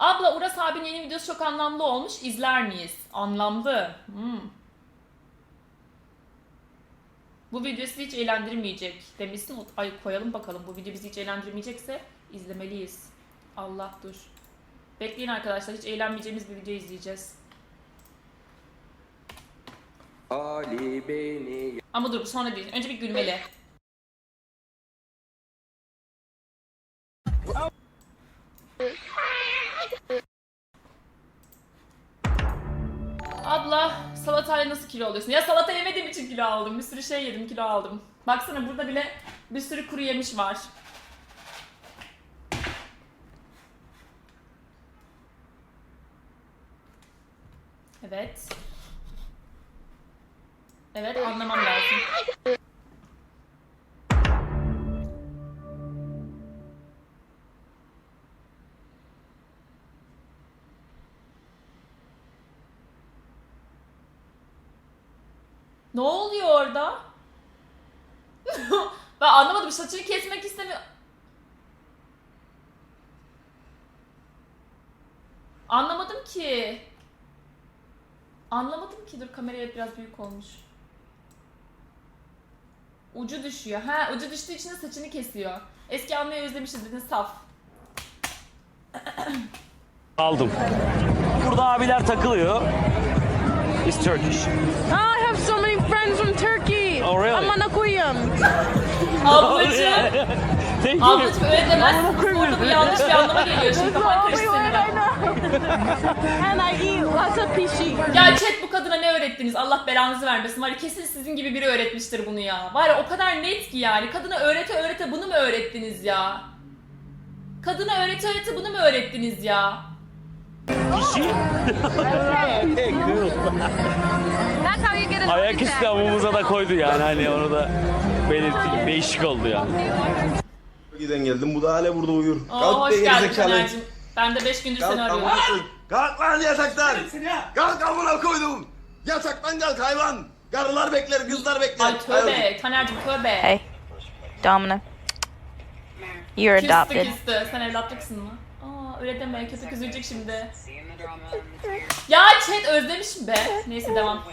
Abla Uras abinin yeni videosu çok anlamlı olmuş. İzler miyiz? Anlamlı. Hmm. Bu video sizi hiç eğlendirmeyecek demişsin. Ay koyalım bakalım. Bu video bizi hiç eğlendirmeyecekse izlemeliyiz. Allah dur. Bekleyin arkadaşlar. Hiç eğlenmeyeceğimiz bir video izleyeceğiz. Ali beni Ama dur bu sonra değil. Önce bir gülmeli. Salatayla nasıl kilo alıyorsun? Ya salata yemediğim için kilo aldım. Bir sürü şey yedim kilo aldım. Baksana burada bile bir sürü kuru yemiş var. Evet. Evet anlamam lazım. Ki. Anlamadım ki. Dur kameraya biraz büyük olmuş. Ucu düşüyor. Ha ucu düştüğü için de saçını kesiyor. Eski anlayı özlemişiz dedin saf. aldım. Burada abiler takılıyor. It's Turkish. I have so many friends from Turkey. Oh, really? I'm on Akuyam. Ablacığım. Thank you. Ablacığım öyle demezsin. Orada bu yanlış bir anlama geliyor. Şimdi kafan karıştı. And I eat lots of. Ya chat bu kadına ne öğrettiniz? Allah belanızı vermesin. Var ya kesin sizin gibi biri öğretmiştir bunu ya. Var ya o kadar net ki yani. Kadına öğrete öğrete bunu mu öğrettiniz ya? Kadına öğrete öğrete bunu mu öğrettiniz ya? Kişi That's how you get a ayak üstü amumuza da koydu yani hani onu da belirttik. Değişik oldu yani. Giden geldim bu da hala burada uyur. Aa, Kalk hoş geldin gerizekalı. Ben de 5 gündür Kalk seni arıyorum. koy. Kalk lan yataktan. Kalk amına koydum. Yataktan kalk hayvan. Karılar bekler, kızlar bekler. Ay tövbe. Taner'cim tövbe. Hey, Domina. You're Küstü adopted. küstü. Sen evlatlıksın mı? Aa öyle deme. Köpek üzülecek şimdi. Ya chat özlemişim be. Neyse devam.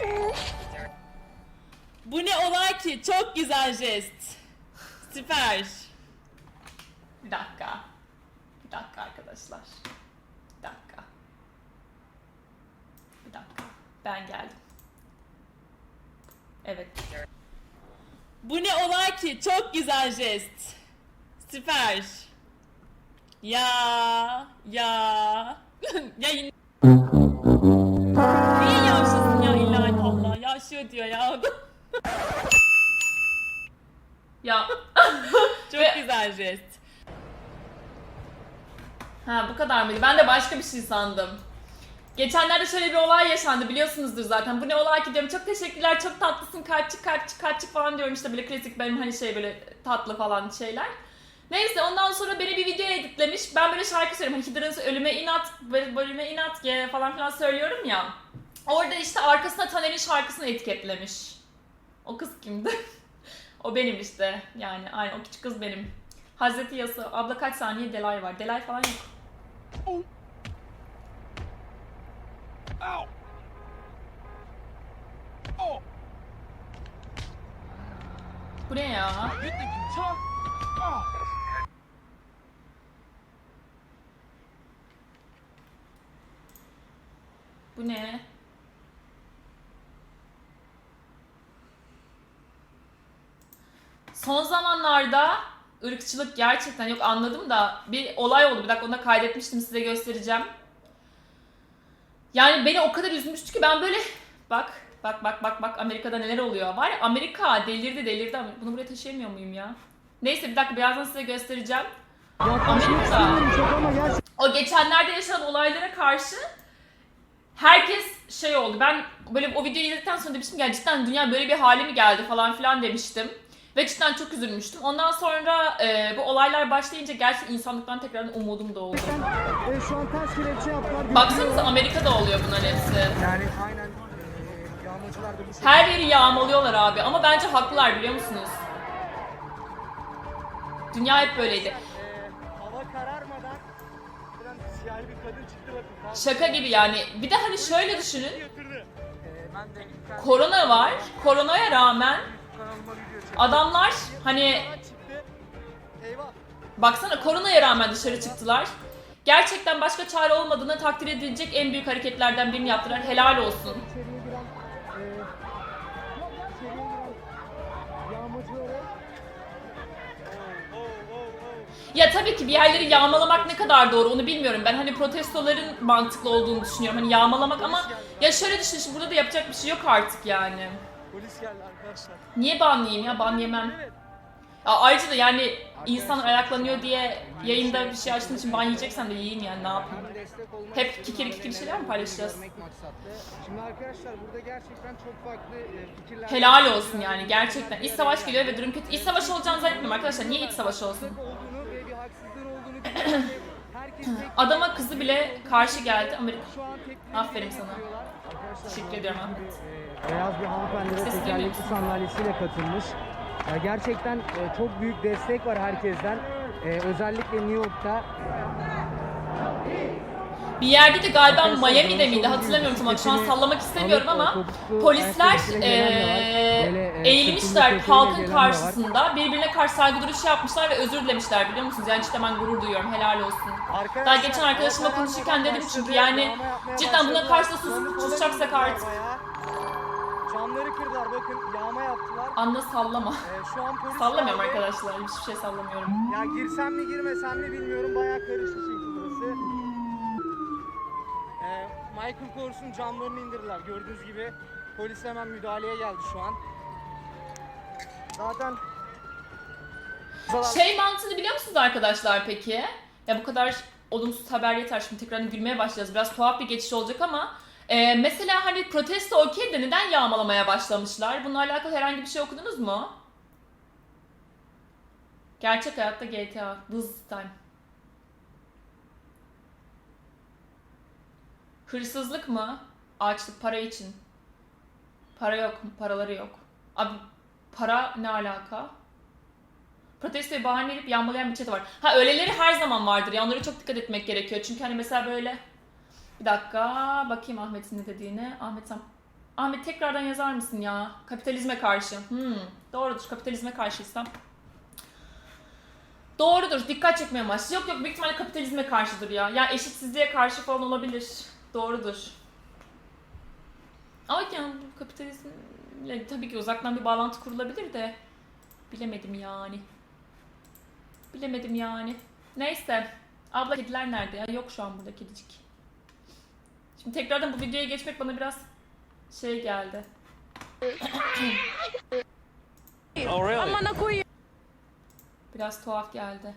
Bu ne olay ki? Çok güzel jest. Süper. Bir dakika. Bir dakika arkadaşlar. Bir dakika. Bir dakika. Ben geldim. Evet. Bu ne olay ki? Çok güzel jest. Süper. Ya ya. ya yine... Niye yaşlısın ya illa Allah? Yaşıyor diyor ya ya. Çok güzel jest. Ha bu kadar mıydı? Ben de başka bir şey sandım. Geçenlerde şöyle bir olay yaşandı biliyorsunuzdur zaten. Bu ne olay ki diyorum. Çok teşekkürler, çok tatlısın, kalpçik kalpçik kalpçik falan diyorum işte böyle klasik benim hani şey böyle tatlı falan şeyler. Neyse ondan sonra beni bir video editlemiş. Ben böyle şarkı söylüyorum. Hani Hidra'nın ölüme inat, bölüme inat ge falan filan söylüyorum ya. Orada işte arkasına Taner'in şarkısını etiketlemiş. O kız kimdi? o benim işte. Yani aynen o küçük kız benim. Hazreti Yası. Abla kaç saniye delay var? Delay falan yok. Bu ne ya? Bu ne? Son zamanlarda ırkçılık gerçekten yok anladım da bir olay oldu. Bir dakika onu da kaydetmiştim size göstereceğim. Yani beni o kadar üzmüştü ki ben böyle bak bak bak bak bak Amerika'da neler oluyor. Var ya Amerika delirdi delirdi. Bunu buraya taşıyamıyor muyum ya? Neyse bir dakika birazdan size göstereceğim. Amerika. O geçenlerde yaşanan olaylara karşı herkes şey oldu. Ben böyle o videoyu izledikten sonra demiştim ya cidden dünya böyle bir hale mi geldi falan filan demiştim. Ve cidden çok üzülmüştüm. Ondan sonra e, bu olaylar başlayınca gerçekten insanlıktan tekrardan umudum doğdu. E, şu an ters kelepçe yaptılar. Baksanıza Amerika'da oluyor bunların hepsi. Yani aynen e, yağmacılar da bu şekilde. Her yeri yağmalıyorlar abi ama bence haklılar biliyor musunuz? Dünya hep böyleydi. E, hava kararmadan biraz siyahi bir kadın çıktı bakın. Şaka gibi yani. Bir de hani şöyle düşünün. Ben de kendi Korona var. Koronaya rağmen. Adamlar hani baksana koronaya rağmen dışarı çıktılar. Gerçekten başka çare olmadığını takdir edilecek en büyük hareketlerden birini yaptılar. Helal olsun. Ya tabii ki bir yerleri yağmalamak ne kadar doğru onu bilmiyorum. Ben hani protestoların mantıklı olduğunu düşünüyorum. Hani yağmalamak ama ya şöyle düşün burada da yapacak bir şey yok artık yani. Polis geldi arkadaşlar. Niye ban yiyeyim ya? Ban yemem. Ya ayrıca da yani insan ayaklanıyor diye yayında bir şey açtığım için ban yiyeceksem de yiyeyim yani ne yapayım. Hep kikiri kikiri şeyler mi paylaşacağız? Şimdi arkadaşlar burada gerçekten çok farklı e, fikirler Helal olsun yani gerçekten. İç savaş geliyor ve durum kötü. İç savaş olacağını zannetmiyorum arkadaşlar. Niye iç savaş olsun? Adama kızı bile karşı geldi. Amerika. Aferin sana. Teşekkür ediyorum Ahmet. Beyaz bir hanımefendi de Sesli tekerlekli duymuyorsun. sandalyesiyle katılmış. Ya gerçekten e, çok büyük destek var herkesten. E, özellikle New York'ta Bir yerde de galiba Miami'de miydi hatırlamıyorum tam. Şu an sallamak istemiyorum ama polisler e, eğilmişler halkın karşısında. Birbirine karşı saygı duruşu yapmışlar ve özür dilemişler biliyor musunuz? Yani cidden ben gurur duyuyorum. Helal olsun. Daha geçen arkadaşımla konuşurken dedim çünkü yani cidden buna karşı da sus- Yanlış susacaksak artık. Camları kırdılar bakın yağma yaptılar. Anda sallama. Ee, şu an polis Sallamıyorum arkadaşlar. Hiçbir şey sallamıyorum. Ya girsem mi girmesem mi bilmiyorum bayağı karıştı çünkü burası. Ee, Michael Kors'un camlarını indirdiler gördüğünüz gibi. Polis hemen müdahaleye geldi şu an. Zaten Şey mantığını biliyor musunuz arkadaşlar peki? Ya bu kadar olumsuz haber yeter. Şimdi tekrar gülmeye başlayacağız. Biraz tuhaf bir geçiş olacak ama e, mesela hani protesto okey de neden yağmalamaya başlamışlar? Bununla alakalı herhangi bir şey okudunuz mu? Gerçek hayatta GTA. This time. Hırsızlık mı? Açlık para için. Para yok. Paraları yok. Abi para ne alaka? Protestoyu bahane edip yağmalayan bir çete var. Ha öyleleri her zaman vardır. Ya onlara çok dikkat etmek gerekiyor. Çünkü hani mesela böyle... Bir dakika bakayım Ahmet'in ne dediğine. Ahmet sen... Ahmet tekrardan yazar mısın ya? Kapitalizme karşı. Hmm, doğrudur. Kapitalizme karşıysam. Doğrudur. Dikkat çekmeye amaçlı. Yok yok büyük ihtimalle kapitalizme karşıdır ya. Ya eşitsizliğe karşı falan olabilir. Doğrudur. Ama yani bu kapitalizmle tabii ki uzaktan bir bağlantı kurulabilir de bilemedim yani. Bilemedim yani. Neyse. Abla kediler nerede ya? Yok şu an burada kedicik. Şimdi tekrardan bu videoya geçmek bana biraz şey geldi. Oh call you. Biraz tuhaf geldi.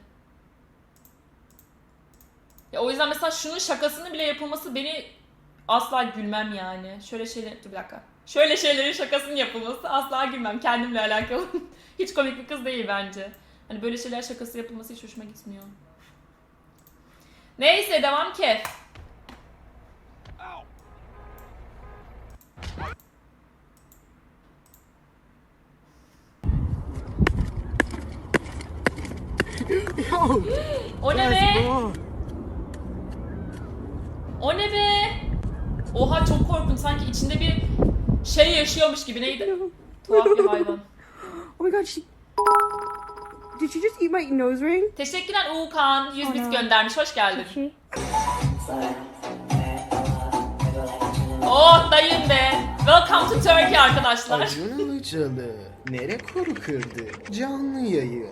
Ya o yüzden mesela şunun şakasını bile yapılması beni asla gülmem yani. Şöyle şeyler... Dur bir dakika. Şöyle şeylerin şakasının yapılması asla gülmem. Kendimle alakalı. hiç komik bir kız değil bence. Hani böyle şeyler şakası yapılması hiç hoşuma gitmiyor. Neyse devam ki. O ne be? O ne be? Oha çok korktum. Sanki içinde bir şey yaşıyormuş gibi. Neydi? Tuhaf bir hayvan. Oh my god, she. Did you just eat my nose ring? Teşekkürler Uğurkan. 100 bit göndermiş. Hoş geldin. She. Oh dayım be. Welcome to Turkey arkadaşlar. Acun Ilıcalı ne rekoru kırdı? Canlı yayın.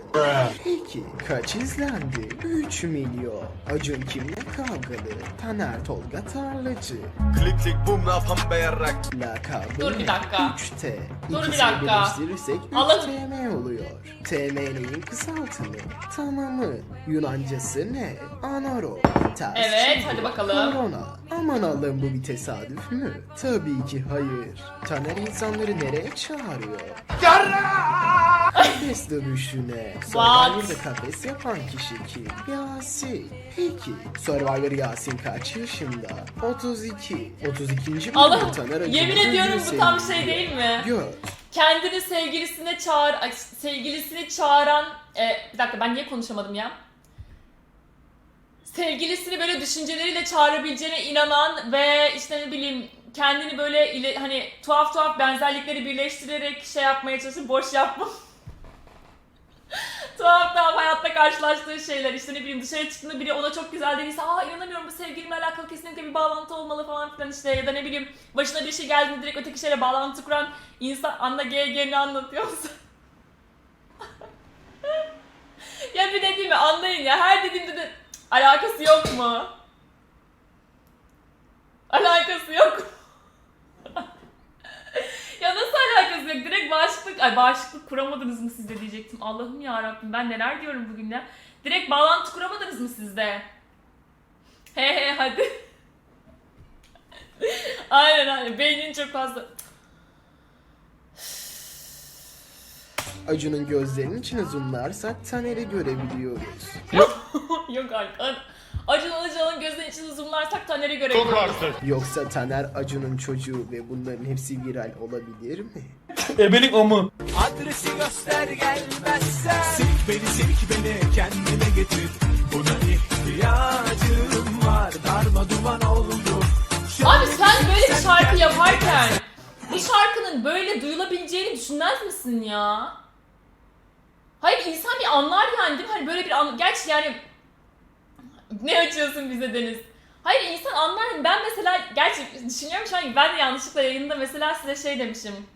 Peki kaç izlendi? 3 milyon. Acun kimle kavgalı? Taner Tolga Tarlacı. Klik klik bum rafam beyarrak. Lakabı Dur bir ne? dakika. 3T. Dur bir İkisini dakika. birleştirirsek 3 Alın. TM oluyor. TM'nin kısaltımı. Tamamı. Yunancası ne? Anaro. Ters Evet, çeviri. hadi bakalım. Korona. Aman Allah'ım bu bir tesadüf mü? Tabii ki hayır. Taner insanları nereye çağırıyor? Kafes dövüşüne. Survivor'da kafes yapan kişi kim? Yasin. Peki Survivor Yasin kaç yaşında? 32. 32. bölümde Allah'ım Taner Acun'un yemin ediyorum bu tam şey sevgili. değil mi? Gör. Kendini sevgilisine çağır, ay, sevgilisini çağıran, e, bir dakika ben niye konuşamadım ya? sevgilisini böyle düşünceleriyle çağırabileceğine inanan ve işte ne bileyim kendini böyle ile, hani tuhaf tuhaf benzerlikleri birleştirerek şey yapmaya çalışıp boş yapma. tuhaf tuhaf hayatta karşılaştığı şeyler işte ne bileyim dışarı çıktığında biri ona çok güzel dediyse aa inanamıyorum bu sevgilimle alakalı kesinlikle bir bağlantı olmalı falan filan işte ya da ne bileyim başına bir şey geldiğinde direkt öteki şeyle bağlantı kuran insan Anna GG'ni anlatıyor musun? ya bir dediğimi anlayın ya her dediğimde de "Cık, alakası yok mu? Alakası yok? Ya nasıl alakası yok? Direkt bağışıklık, ay bağışıklık kuramadınız mı siz de diyecektim. Allah'ım ya Rabbim ben neler diyorum bugün ya. Direkt bağlantı kuramadınız mı siz de? He he hadi. aynen aynen beynin çok fazla. Acun'un gözlerinin içine zoomlarsak Taner'i görebiliyoruz. Yok artık. Acun Ilıcalı'nın gözünün içine zoomlarsak Taner'i görebiliyoruz. Yoksa Taner Acun'un çocuğu ve bunların hepsi viral olabilir mi? Ebelik amı. Abi sen böyle bir şarkı yaparken bu şarkının böyle duyulabileceğini düşünmez misin ya? Hayır insan bir anlar yani değil mi? Hani böyle bir an... Gerçi yani... Ne açıyorsun bize Deniz? Hayır insan anlar. Ben mesela gerçi düşünüyorum şu an ben de yanlışlıkla yayında mesela size şey demişim.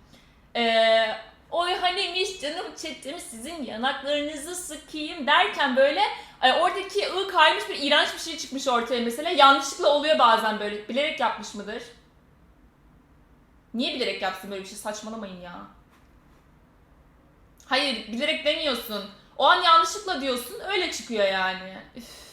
Eee Oy hanimiş canım çetim sizin yanaklarınızı sıkayım derken böyle e, oradaki ı kaymış bir iğrenç bir şey çıkmış ortaya mesela. Yanlışlıkla oluyor bazen böyle. Bilerek yapmış mıdır? Niye bilerek yapsın böyle bir şey? Saçmalamayın ya. Hayır bilerek demiyorsun. O an yanlışlıkla diyorsun öyle çıkıyor yani. Üf.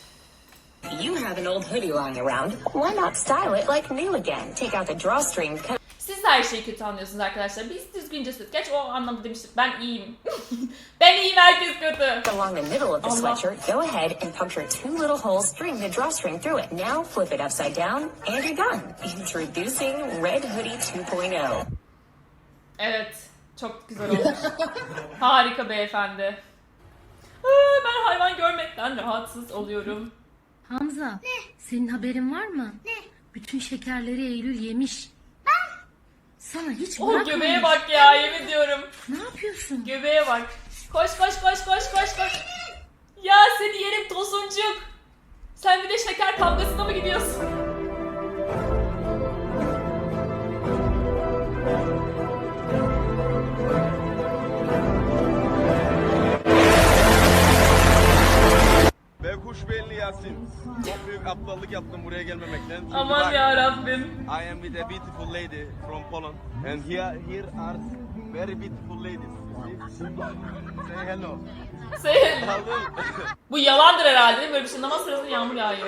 You have an old hoodie lying around. Why not style it like new again? Take out the drawstring, Siz de her şeyi kötü anlıyorsunuz arkadaşlar. Biz düzgünce söz. Geç o anlamda demiştim. Ben iyiyim. ben iyiyim herkes kötü. along the middle of the Allah. sweatshirt. Go ahead and puncture two little holes, string the drawstring through it. Now flip it upside down, and you're done. Introducing Red Hoodie oh. 2.0. Evet. Çok güzel olmuş. Harika beyefendi. Aa, Ben hayvan görmekten rahatsız oluyorum. Hamza. Senin haberin var mı? Ne? Bütün şekerleri Eylül yemiş. Ben? Sana hiç O bırakmamış. göbeğe bak ya yemin ediyorum. Ne yapıyorsun? Göbeğe bak. Koş koş koş koş koş koş. Ya seni yerim tosuncuk. Sen bir de şeker kavgasına mı gidiyorsun? Kuş belli Yasin. Çok büyük aptallık yaptım buraya gelmemekten. Çünkü Aman bak, ya Rabbim. I am with a beautiful lady from Poland. And here, here are very beautiful ladies. Say hello. Sen... Aldın. Bu yalandır herhalde değil mi? Böyle bir şey namaz sırasında yağmur yağıyor.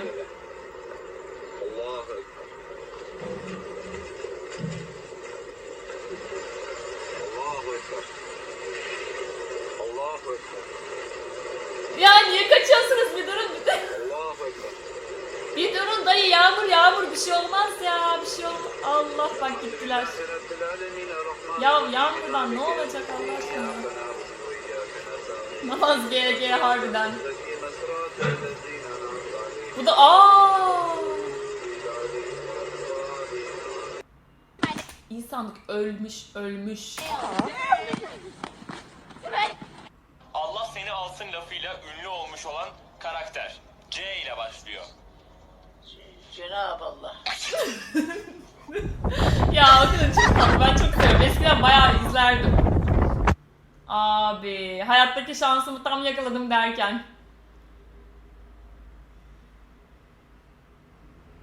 Ya niye kaçıyorsunuz? Bir durun. Dayı yağmur yağmur bir şey olmaz ya. Bir şey olmaz. Allah bak gittiler. Ya yağmurdan ne olacak Allah aşkına? Namaz GG harbiden. Bu da aa. İnsanlık ölmüş, ölmüş. Allah seni alsın lafıyla ünlü olmuş olan karakter. C ile başlıyor. Ya o kadar çok tatlı. Ben çok seviyorum. Eskiden bayağı izlerdim. Abi, hayattaki şansımı tam yakaladım derken.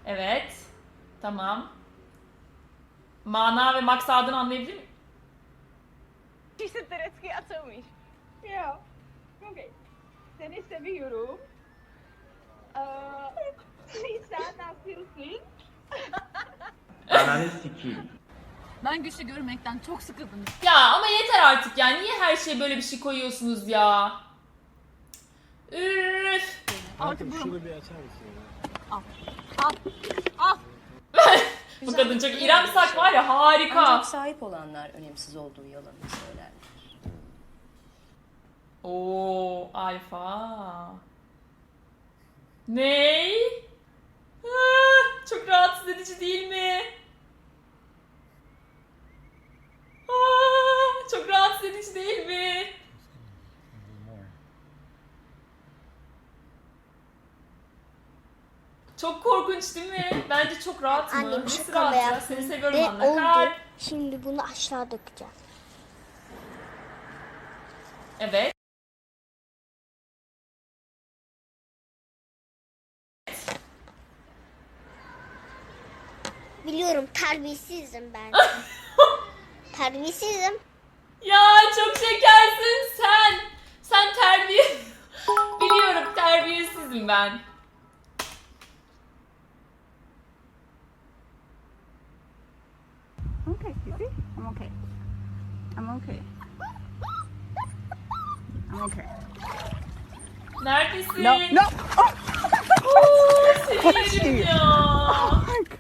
Evet. Tamam. Mana ve maksadını anlayabilir miyim? Teretki atılmış. Ya. Okey. Seni seviyorum. Ee, sen nasılsın? Ben güçlü görmekten çok sıkıldım. Ya ama yeter artık ya. Niye her şeye böyle bir şey koyuyorsunuz ya? Üf. Artık şunu bir Bu kadın çok İrem Sak var ya harika. sahip olanlar önemsiz olduğu yalanını söyler. Oo alfa. Ney? Ah, çok rahatsız edici değil mi? Ah, çok rahatsız edici değil mi? Çok korkunç değil mi? Bence çok rahat mı? Anne bir Nesi şaka rahat ya? Seni seviyorum Ve anne. oldu. Kalp. Şimdi bunu aşağı dökeceğim. Evet. Biliyorum terbiyesizim ben. terbiyesizim. Ya çok şekersin sen. Sen terbiye... Biliyorum terbiyesizim ben. Okay, Susie. I'm okay. I'm okay. I'm okay. Neredesin? No, no. Oo, seni yerim ya. Ay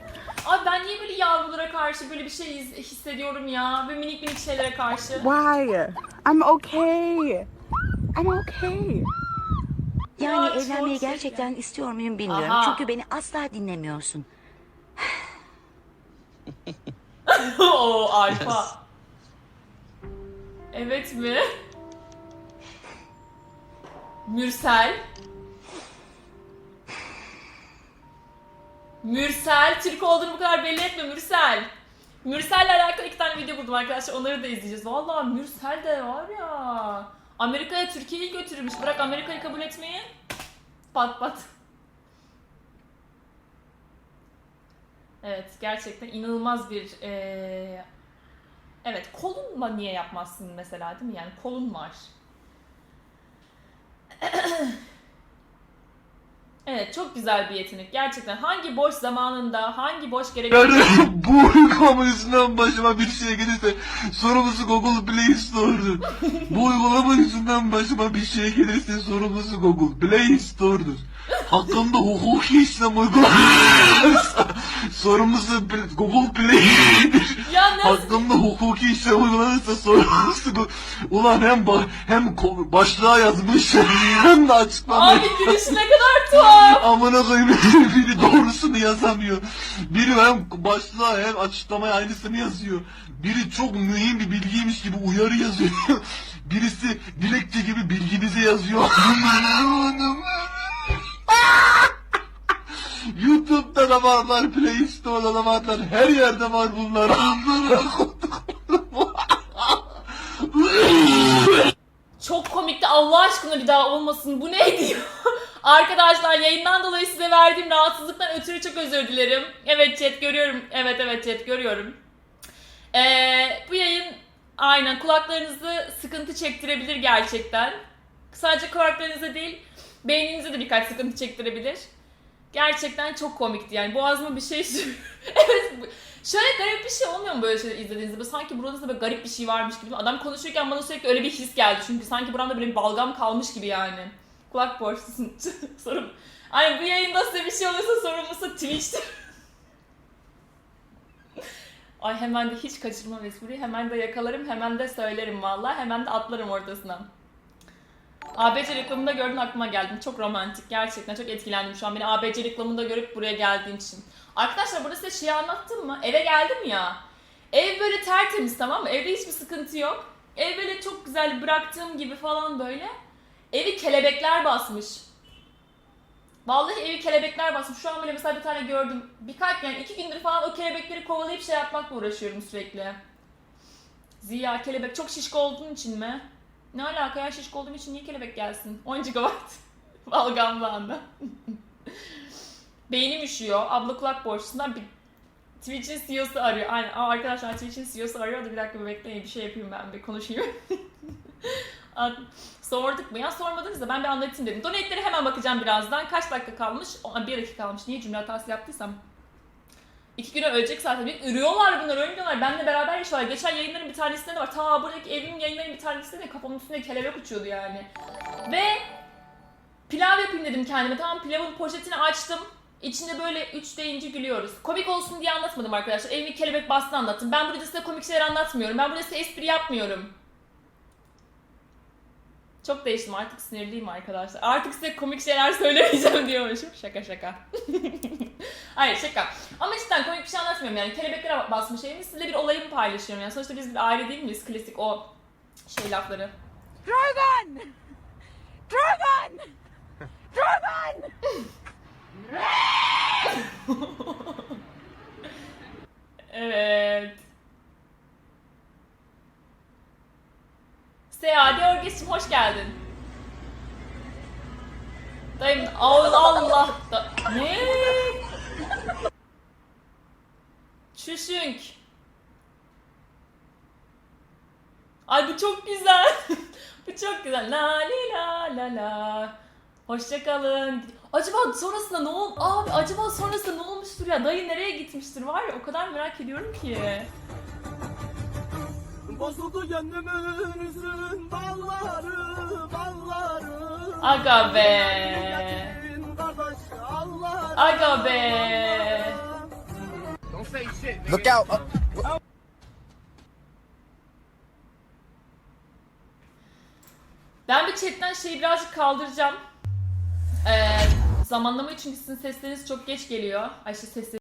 ben niye böyle yavrulara karşı böyle bir şey his- hissediyorum ya? Böyle minik minik şeylere karşı. Why? I'm okay. I'm okay. Yani Yani evlenmeyi gerçekten istiyor muyum bilmiyorum. Aha. Çünkü beni asla dinlemiyorsun. Oo alfa. Evet mi? Mürsel. Mürsel. Türk olduğunu bu kadar belli etme Mürsel. Mürsel'le alakalı iki tane video buldum arkadaşlar. Onları da izleyeceğiz. Vallahi Mürsel de var ya. Amerika'ya Türkiye'yi götürmüş. Bırak Amerika'yı kabul etmeyi. Pat pat. Evet gerçekten inanılmaz bir eee, Evet kolunla niye yapmazsın mesela değil mi? Yani kolun var. evet çok güzel bir yetenek gerçekten. Hangi boş zamanında, hangi boş gerektiğinde... bu uygulama yüzünden başıma bir şey gelirse sorumlusu Google Play Store'dur. bu uygulama yüzünden başıma bir şey gelirse sorumlusu Google Play Store'dur. Hakkında hukuki işlem uygulanırsa sorumlusu Pl- Google Play'dir. Ya nasıl? Hakkında hukuki işlem uygulanırsa sorumlusu Go- Ulan hem ba- hem ko- başlığa yazmış hem de açıklama Abi gülüşü ne kadar tuhaf. Amına koyayım biri doğrusunu yazamıyor. Biri hem başlığa hem açıklamaya aynısını yazıyor. Biri çok mühim bir bilgiymiş gibi uyarı yazıyor. Birisi dilekçe gibi bilginizi yazıyor. YouTube'da da varlar, Play Store'da da varlar, her yerde var bunlar. Çok komikti Allah aşkına bir daha olmasın. Bu neydi ya? Arkadaşlar yayından dolayı size verdiğim rahatsızlıktan ötürü çok özür dilerim. Evet chat görüyorum. Evet evet chat görüyorum. Ee, bu yayın aynen kulaklarınızı sıkıntı çektirebilir gerçekten. Sadece kulaklarınıza değil beyninize de birkaç sıkıntı çektirebilir. Gerçekten çok komikti yani. Boğazıma bir şey evet şöyle garip bir şey olmuyor mu böyle şeyler izlediğinizde? Böyle sanki buranızda böyle garip bir şey varmış gibi adam konuşurken bana sürekli öyle bir his geldi. Çünkü sanki buramda böyle bir balgam kalmış gibi yani. Kulak boşlusun sorun. Ay bu yayında size bir şey olursa sorumlusu Twitch'tir Ay hemen de hiç kaçırmam espriyi. Hemen de yakalarım hemen de söylerim vallahi. Hemen de atlarım ortasına ABC reklamında gördüm aklıma geldim. Çok romantik. Gerçekten çok etkilendim şu an. Beni ABC reklamında görüp buraya geldiğim için. Arkadaşlar burada size şeyi anlattım mı? Eve geldim ya. Ev böyle tertemiz tamam mı? Evde hiçbir sıkıntı yok. Ev böyle çok güzel bıraktığım gibi falan böyle. Evi kelebekler basmış. Vallahi evi kelebekler basmış. Şu an böyle mesela bir tane gördüm. Birkaç yani iki gündür falan o kelebekleri kovalayıp şey yapmakla uğraşıyorum sürekli. Ziya kelebek çok şişko olduğun için mi? Ne alaka ya şişko olduğum için niye kelebek gelsin? 10 GB balgamlandı. Beynim üşüyor. Abla kulak boşluğundan bir Twitch'in CEO'su arıyor. Aynen. Aa, arkadaşlar Twitch'in CEO'su arıyor da bir dakika bekleyin bir şey yapayım ben bir konuşayım. Sorduk mu? Ya sormadınız da ben bir anlatayım dedim. Donate'lere hemen bakacağım birazdan. Kaç dakika kalmış? Bir dakika kalmış. Niye cümle hatası yaptıysam? İki güne ölecek zaten. Bir ürüyorlar bunlar, ölmüyorlar. Benimle beraber yaşıyorlar. Geçen yayınların bir tanesinde de var. Ta buradaki evimin yayınların bir tanesinde de kafamın üstünde kelebek uçuyordu yani. Ve pilav yapayım dedim kendime. Tamam pilavın poşetini açtım. İçinde böyle üç deyince gülüyoruz. Komik olsun diye anlatmadım arkadaşlar. Evimi kelebek bastı anlattım. Ben burada size komik şeyler anlatmıyorum. Ben burada size espri yapmıyorum. Çok değiştim artık sinirliyim arkadaşlar. Artık size komik şeyler söylemeyeceğim diyormuşum. Şaka şaka. Hayır şaka. Ama cidden komik bir şey anlatmıyorum yani. Kelebeklere basmış şeyimi sizle bir olayımı paylaşıyorum yani. Sonuçta biz bir aile değil miyiz? Klasik o şey lafları. Dragon! Dragon! Dragon! evet. Seadi Örges'cim hoş geldin. Dayım Allah. Da- ne? Çüşünk. Ay bu çok güzel. bu çok güzel. La li la la la. Hoşça kalın. Acaba sonrasında ne ol Abi acaba sonrasında ne olmuştur ya? Dayı nereye gitmiştir var ya o kadar merak ediyorum ki. Bozuldu gönlümün üzün balları, balları. Aga be. Aga be. Look out. Ben bir chatten şeyi birazcık kaldıracağım. Ee, zamanlama için sizin sesleriniz çok geç geliyor. Ay işte sesleri